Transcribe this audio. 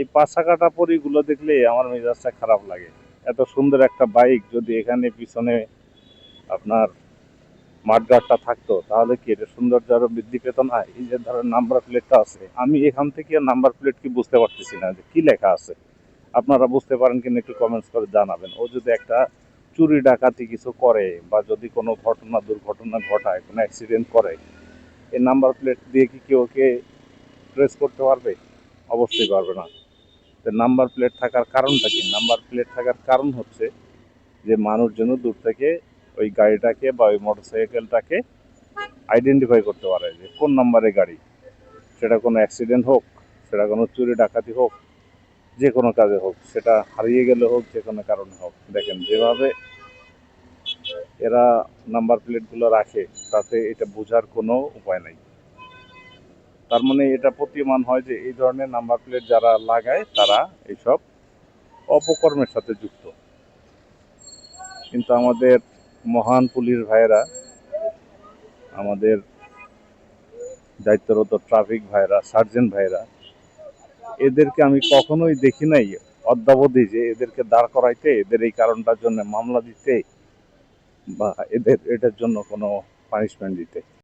এই পাশা কাটা পরিগুলো দেখলে আমার মেজাজটা খারাপ লাগে। এত সুন্দর একটা বাইক যদি এখানে পিছনে আপনার মাঠগাটটা থাকতো, তাহলে কি এটা সৌন্দর্য আরও বৃদ্ধি পেত না? এই যে ধরেন নাম্বার প্লেটটা আছে, আমি এখান থেকে নাম্বার প্লেট কি বুঝতে পারতেছি না যে কি লেখা আছে। আপনারা বুঝতে পারেন কিনা একটু কমেন্টস করে জানাবেন। ও যদি একটা চুরি ডাকাতি কিছু করে বা যদি কোনো ঘটনা, দুর্ঘটনা ঘটায়, কোনো অ্যাক্সিডেন্ট করে, এই নাম্বার প্লেট দিয়ে কি কেউ ওকে ট্রেস করতে পারবে? অবশ্যই পারবে না। তো নাম্বার প্লেট থাকার কারণটা কি? নাম্বার প্লেট থাকার কারণ হচ্ছে যে মানুষ যেন দূর থেকে ওই গাড়িটাকে বা ওই মোটরসাইকেলটাকে আইডেন্টিফাই করতে পারে যে কোন নাম্বারে গাড়ি। সেটা কোনো অ্যাক্সিডেন্ট হোক, সেটা কোনো চুরি ডাকাতি হোক, যে কোনো কাজে হোক, সেটা হারিয়ে গেলে হোক, যে কোনো কারণে হোক। দেখেন, যেভাবে এরা নাম্বার প্লেটগুলো রাখে, তাতে এটা বোঝার কোনো উপায় নাই। তার মানে এটা প্রতীয়মান হয় যে এই ধরনের নাম্বার প্লেট যারা লাগায়, তারা এইসব অপকর্মের সাথে যুক্ত। কিন্তু আমাদের মহান পুলিশ ভাইয়েরা, আমাদের দায়িত্বরত ট্রাফিক ভাইরা সার্জেন্ট ভাইরা এদেরকে আমি কখনোই দেখি নাই, অদ্যাবধি যে এদেরকে দাঁড় করাইতে, এদের এই কারণটার জন্য মামলা দিতে বা এদের, এটার জন্য কোনো পানিশমেন্ট দিতে।